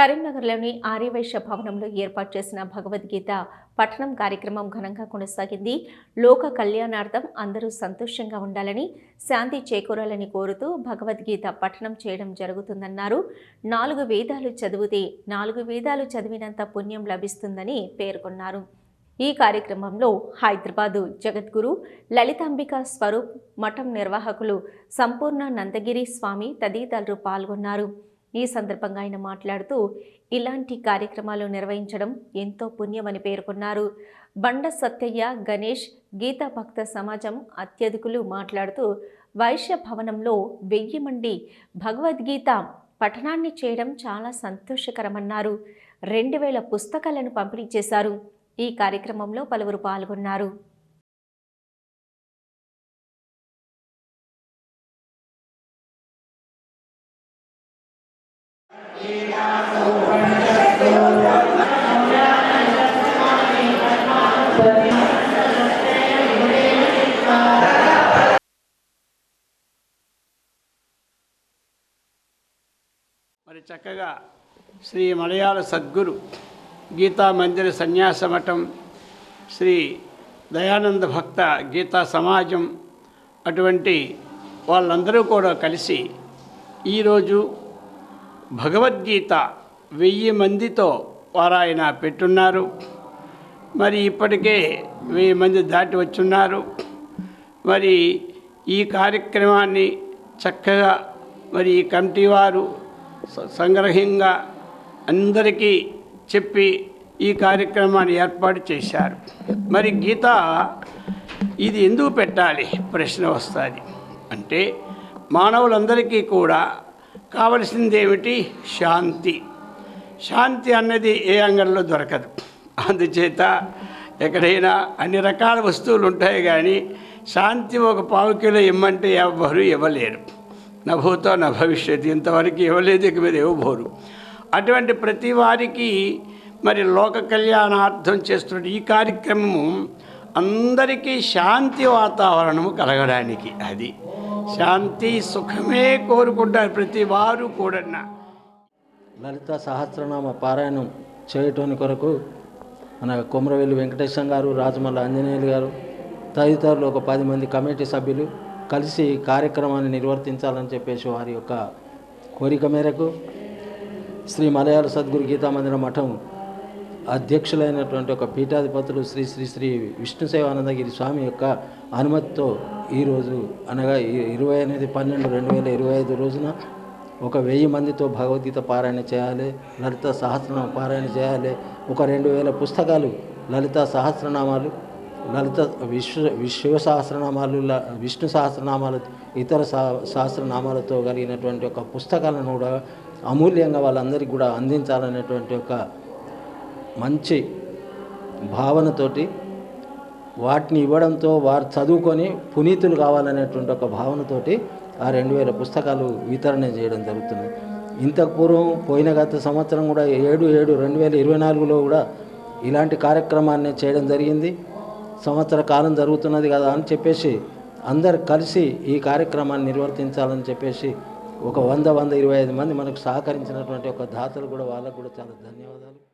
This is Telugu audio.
కరీంనగర్లోని ఆర్యవైశ్య భవనంలో ఏర్పాటు చేసిన భగవద్గీత పఠనం కార్యక్రమం ఘనంగా కొనసాగింది. లోక కళ్యాణార్థం అందరూ సంతోషంగా ఉండాలని శాంతి చేకూరాలని కోరుతూ భగవద్గీత పఠనం చేయడం జరుగుతుందన్నారు. నాలుగు వేదాలు చదివితే నాలుగు వేదాలు చదివినంత పుణ్యం లభిస్తుందని పేర్కొన్నారు. ఈ కార్యక్రమంలో హైదరాబాదు జగద్గురు లలితాంబిక స్వరూప్ మఠం నిర్వాహకులు సంపూర్ణ నందగిరి స్వామి తదితరులు పాల్గొన్నారు. ఈ సందర్భంగా ఆయన మాట్లాడుతూ ఇలాంటి కార్యక్రమాలు నిర్వహించడం ఎంతో పుణ్యమని పేర్కొన్నారు. బండ సత్యయ్య గణేష్ గీతా భక్త సమాజం అత్యధికులు మాట్లాడుతూ వైశ్య భవనంలో వెయ్యి మంది భగవద్గీత పఠనాన్ని చేయడం చాలా సంతోషకరమన్నారు. రెండు వేల పుస్తకాలను పంపిణీ చేశారు. ఈ కార్యక్రమంలో పలువురు పాల్గొన్నారు. మరి చక్కగా శ్రీ మలయాళ సద్గురు గీతా మందిర సన్యాస మఠం శ్రీ దయానంద భక్త గీతా సమాజం అటువంటి వాళ్ళందరూ కూడా కలిసి ఈరోజు భగవద్గీత వెయ్యి మందితో వారాయన పెట్టున్నారు. మరి ఇప్పటికే వెయ్యి మంది దాటి వచ్చున్నారు. మరి ఈ కార్యక్రమాన్ని చక్కగా మరి ఈ కమిటీ వారు సంగ్రహంగా అందరికీ చెప్పి ఈ కార్యక్రమాన్ని ఏర్పాటు చేశారు. మరి గీత ఇది ఎందుకు పెట్టాలి? ప్రశ్న వస్తుంది. అంటే మానవులందరికీ కూడా కావలసింది ఏమిటి శాంతి. శాంతి అన్నది ఏ అంగంలో దొరకదు. అందుచేత ఎక్కడైనా అన్ని రకాల వస్తువులు ఉంటాయి కానీ శాంతి ఒక పావు కిలో ఇమ్మంటే ఎవ్వరు ఇవ్వలేరు. నభూతో నా భవిష్యత్తు ఇంతవరకు ఇవ్వలేదు ఇక మీద ఇవ్వబోరు. అటువంటి ప్రతి వారికి మరి లోక కళ్యాణార్థం చేస్తున్న ఈ కార్యక్రమము అందరికీ శాంతి వాతావరణము కలగడానికి అది. శాంతి సుఖమే కోరుకుంటారు ప్రతి వారు కూడా లలిత సహస్రనామ పారాయణం చేయటం కొరకు మన కొమరవెల్లి వెంకటేశం గారు రాజమల్ల ఆంజనేయులు గారు తదితరులు ఒక పది మంది కమిటీ సభ్యులు కలిసి కార్యక్రమాన్ని నిర్వర్తించాలని చెప్పేసి వారి యొక్క కోరిక మేరకు శ్రీ మలయాళ సద్గురు గీతామందిర మఠం అధ్యక్షులైనటువంటి ఒక పీఠాధిపతులు శ్రీ శ్రీ శ్రీ విష్ణు సేవానందగిరి స్వామి యొక్క అనుమతితో ఈరోజు అనగా ఇరవై ఎనిమిది పన్నెండు రెండు వేల ఇరవై ఐదు రోజున ఒక వెయ్యి మందితో భగవద్గీత పారాయణ చేయాలి లలిత సహస్రనామ పారాయణ చేయాలి ఒక రెండు వేల పుస్తకాలు లలిత సహస్రనామాలు లలిత విశ్వ విశ్వ సహస్రనామాలు ల- విష్ణు సహస్రనామాలు ఇతర సహ- సహస్రనామాలతో కలిగినటువంటి ఒక పుస్తకాలను కూడా అమూల్యంగా వాళ్ళందరికీ కూడా అందించాలనేటువంటి ఒక మంచి భావనతోటి వాటిని ఇవ్వడంతో వారు చదువుకొని పునీతులు కావాలనేటువంటి ఒక భావనతోటి ఆ రెండు వేల పుస్తకాలు వితరణ చేయడం జరుగుతుంది. ఇంతకు పూర్వం పోయిన గత సంవత్సరం కూడా ఏడు ఏడు రెండు వేల ఇరవై నాలుగులో కూడా ఇలాంటి కార్యక్రమాన్ని చేయడం జరిగింది. సంవత్సర కాలం జరుగుతున్నది కదా అని చెప్పేసి అందరు కలిసి ఈ కార్యక్రమాన్ని నిర్వర్తించాలని చెప్పేసి ఒక వంద వంద ఇరవై ఐదు మంది మనకు సహకరించినటువంటి ఒక దాతలు కూడా వాళ్ళకు కూడా చాలా ధన్యవాదాలు.